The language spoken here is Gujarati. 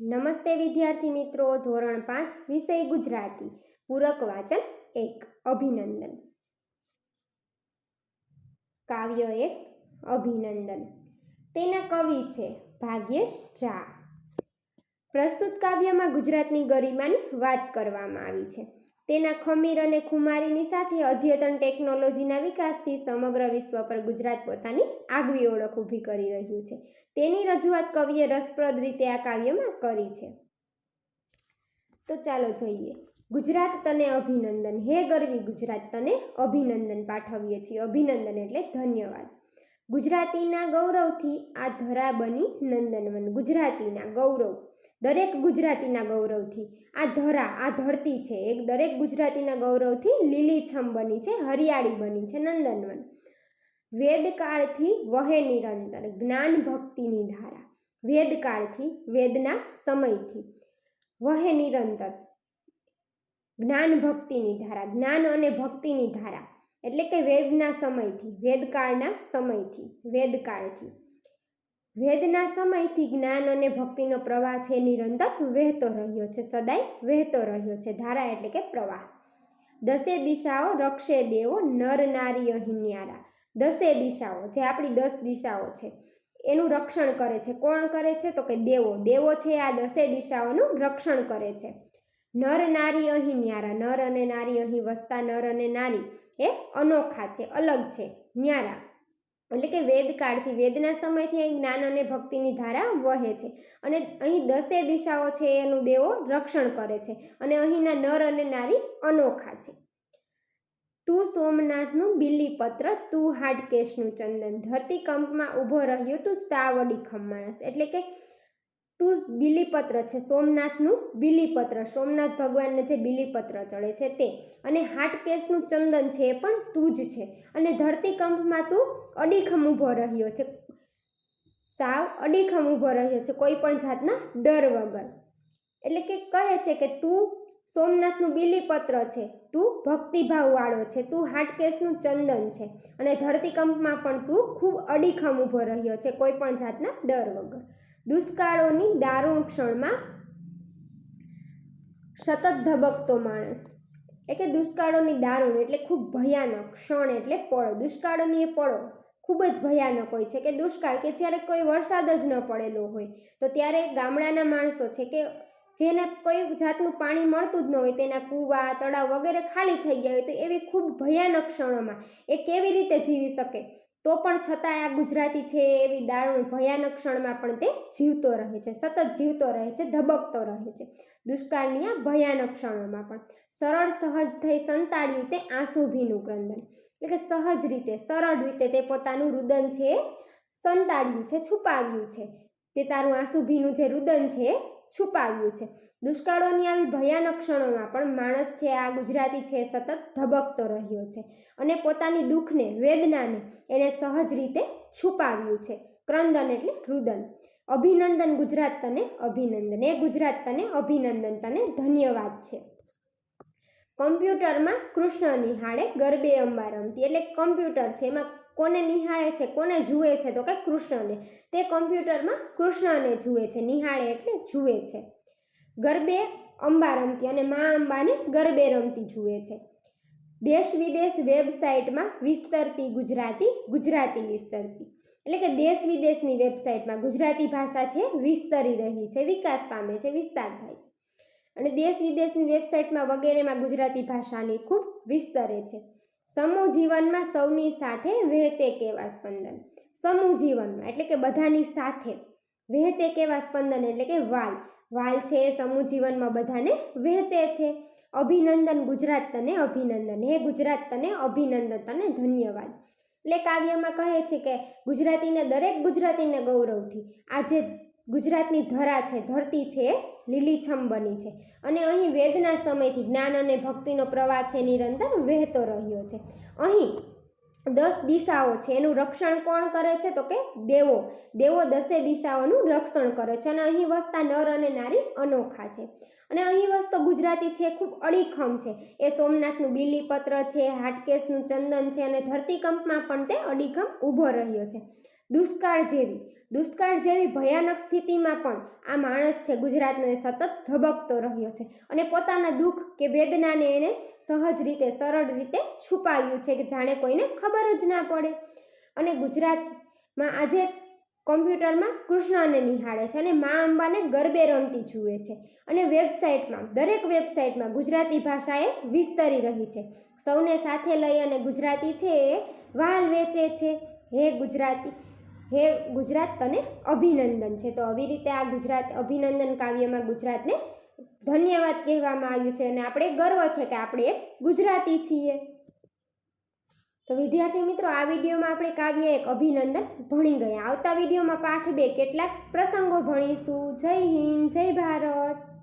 નમસ્તે વિદ્યાર્થી મિત્રો, ધોરણ પાંચ, વિષય ગુજરાતી, પૂરક વાચન એક, અભિનંદન. કાવ્ય એક, અભિનંદન. તેના કવિ છે ભાગ્યેશ ઝા. પ્રસ્તુત કાવ્યમાં ગુજરાતની ગરિમાની વાત કરવામાં આવી છે. તેના ખમીર અને ખુમારીની સાથે અદ્યતન ટેકનોલોજીના વિકાસથી સમગ્ર વિશ્વ પર ગુજરાત પોતાની આગવી ઓળખ ઊભી કરી રહ્યું છે. તેની રજૂઆત કવિએ રસપ્રદ રીતે આ કાવ્યમાં કરી છે. તો ચાલો જોઈએ. ગુજરાત તને અભિનંદન. હે ગરવી ગુજરાત, તને અભિનંદન પાઠવીએ છીએ. અભિનંદન એટલે ધન્યવાદ. ગુજરાતીના ગૌરવથી આ ધરા બની નંદનવન. ગુજરાતીના ગૌરવ. દરેક ગુજરાતીના ગૌરવથી. આ ધરા, આ ધરતી છે. એક દરેક ગુજરાતીના ગૌરવથી લીલીછમ બની છે, હરિયાળી બની છે, નંદનવન. વેદકાળથી વહે નિરંતર, જ્ઞાન ભક્તિની ધારા. વેદકાળથી, વેદના સમયથી વહે નિરંતર, જ્ઞાન ભક્તિની ધારા, જ્ઞાન અને ભક્તિની ધારા. એટલે કે વેદના સમયથી, વેદકાળના સમયથી, વેદકાળથી. વેદના સમયથી જ્ઞાન અને ભક્તિનો પ્રવાહ છે, નિરંતર વહેતો રહ્યો છે, સદાય વહેતો રહ્યો છે, ધારા એટલે કે પ્રવાહ. દસે દિશાઓ રક્ષે દેવો નર નારી અહીં ન્યારા. દસે દિશાઓ, જે આપણી દસ દિશાઓ છે, એનું રક્ષણ કરે છે. કોણ કરે છે? તો કે દેવો. દેવો છે આ દસે દિશાઓનું રક્ષણ કરે છે. નર નારી અહીં ન્યારા. નર અને નારી અહીં વસતા, નર અને નારી એ અનોખા છે, અલગ છે, ન્યારા. એટલે કે વેદકાળથી વેદના સમયથી અહીં જ્ઞાન અને ભક્તિની ધારા વહે છે. અને અહીં દસે દિશાઓ છે એનું દેવો રક્ષણ કરે છે. અને અહીંના નર અને નારી અનોખા છે. તું સોમનાથનું બિલીપત્ર, તું હાડકેશનું ચંદન. ધરતીકંપમાં ઊભો રહ્યો તું સાવડીખમ માણસ એટલે કે તું બિલીપત્ર છે, સોમનાથનું બિલીપત્ર. સોમનાથ ભગવાનને જે બિલીપત્ર ચડે છે તે. અને હાટકેશનું ચંદન છે એ પણ તું જ છે. અને ધરતીકંપમાં તું અડીખમ ઊભો રહ્યો છે. સાવ અડીખમ ઊભો રહ્યો છે, કોઈ પણ જાતના ડર વગર. એટલે કે કહે છે કે તું સોમનાથનું બિલીપત્ર છે, તું ભક્તિભાવવાળો છે, તું હાટકેશનું ચંદન છે. અને ધરતીકંપમાં પણ તું ખૂબ અડીખમ ઊભો રહ્યો છે, કોઈ પણ જાતના ડર વગર. દુષ્કાળોની દારૂણ ક્ષણમાં સતત ધબકતો માણસ. એટલે દુષ્કાળોની દારૂણ એટલે ખૂબ ભયાનક ક્ષણ એટલે પળો. દુષ્કાળોની એ પળો ખૂબ જ ભયાનક હોય છે કે દુષ્કાળ કે જ્યારે કોઈ વરસાદ જ ન પડેલો હોય, તો ત્યારે ગામડાના માણસો છે કે જેને કોઈ જાતનું પાણી મળતું જ ન હોય, તેના કૂવા, તળાવ વગેરે ખાલી થઈ ગયા હોય, તો એવી ખૂબ ભયાનક ક્ષણોમાં એ કેવી રીતે જીવી શકે? તો પણ છતાં આ ગુજરાતી છે, એવી દારૂણ ભયાનક ક્ષણમાં પણ તે જીવતો રહે છે, સતત જીવતો રહે છે, ધબકતો રહે છે, દુષ્કાળની આ ભયાનક ક્ષણોમાં પણ. સરળ, સહજ થઈ સંતાડ્યું તે આંસુ ભીનું ક્રંદન. એટલે કે સહજ રીતે, સરળ રીતે તે પોતાનું રુદન છે સંતાડ્યું છે, છુપાવ્યું છે. તે તારું આંસુ ભીનું જે રુદન છે છુપાવ્યું છે. દુષ્કાળોની આવી ભયાનક ક્ષણોમાં પણ માણસ છે, આ ગુજરાતી છે, સતત ધબકતો રહ્યો છે અને પોતાની દુઃખને, વેદનાને એણે સહજ રીતે છુપાવ્યું છે. ક્રંદન એટલે રુદન. અભિનંદન ગુજરાત તને, અભિનંદન. એ ગુજરાત તને, અભિનંદન તને ધન્યવાદ છે. કમ્પ્યુટરમાં કૃષ્ણની હાડે ગરબે અંબા રમતી. એટલે કમ્પ્યુટર છે, એમાં કોને નિહાળે છે, કોને જુએ છે, તો કે કૃષ્ણને. તે કમ્પ્યુટરમાં કૃષ્ણને જુએ છે, નિહાળે એટલે જુએ છે. ગરબે અંબા રમતી અને મા અંબાને ગરબે રમતી જુએ છે. દેશ વિદેશ વેબસાઇટમાં વિસ્તરતી ગુજરાતી ગુજરાતી વિસ્તરતી. એટલે કે દેશ વિદેશની વેબસાઇટમાં ગુજરાતી ભાષા છે, વિસ્તરી રહી છે, વિકાસ પામે છે, વિસ્તાર થાય છે. અને દેશ વિદેશની વેબસાઇટમાં વગેરેમાં ગુજરાતી ભાષાની ખૂબ વિસ્તરે છે. સમૂહ જીવનમાં સૌની સાથે વહેંચે કેવા સ્પંદન? સમૂહ જીવનમાં, એટલે કે બધાની સાથે વહેંચે કેવા સ્પંદન? એટલે કે વાલ. વાલ છે એ સમૂહ જીવનમાં બધાને વહેંચે છે. અભિનંદન ગુજરાત તને અભિનંદન. હે ગુજરાત તને અભિનંદન તને ધન્યવાદ. એટલે કાવ્યમાં કહે છે કે ગુજરાતીને દરેક ગુજરાતીને ગૌરવથી. આજે ગુજરાતની ધરા છે, ધરતી છે લીલીછમ બની છે. અને અહીં વેદના સમયથી જ્ઞાન અને ભક્તિનો પ્રવાહ છે, નિરંતર વહેતો રહ્યો છે. અહીં દસ દિશાઓ છે, એનું રક્ષણ કોણ કરે છે? તો કે દેવો. દેવો દસે દિશાઓનું રક્ષણ કરે છે અને અહીં વસતા નર અને નારી અનોખા છે. અને અહીં વસતો ગુજરાતી છે, ખૂબ અડીખમ છે. એ સોમનાથનું બીલીપત્ર છે, હાટકેશનું ચંદન છે અને ધરતીકંપમાં પણ તે અડીખમ ઊભો રહ્યો છે. દુષ્કાળ જેવી. દુષ્કાળ જેવી ભયાનક સ્થિતિમાં પણ આ માણસ છે, ગુજરાતનો એ સતત ધબકતો રહ્યો છે અને પોતાના દુઃખ કે વેદનાને એને સહજ રીતે, સરળ રીતે છુપાવ્યું છે કે જાણે કોઈને ખબર જ ના પડે. અને ગુજરાતમાં આજે કોમ્પ્યુટરમાં કૃષ્ણને નિહાળે છે અને મા અંબાને ગરબે રમતી જુએ છે અને વેબસાઇટમાં, દરેક વેબસાઇટમાં ગુજરાતી ભાષા એ વિસ્તરી રહી છે. સૌને સાથે લઈ અને ગુજરાતી છે એ વાલ વેચે છે. હે ગુજરાતી હે ગુજરાત તને અભિનંદન છે. તો આવી રીતે આ ગુજરાત અભિનંદન કાવ્યમાં ગુજરાતને ધન્યવાદ કહેવામાં આવ્યું છે અને આપણે ગર્વ છે કે આપણે એક ગુજરાતી છીએ. તો વિદ્યાર્થી મિત્રો, આ વિડીયોમાં આપણે કાવ્ય એક અભિનંદન ભણી ગયા. આવતા વિડીયોમાં પાઠ બે કેટલાક પ્રસંગો ભણીશું. જય હિન્દ, જય ભારત.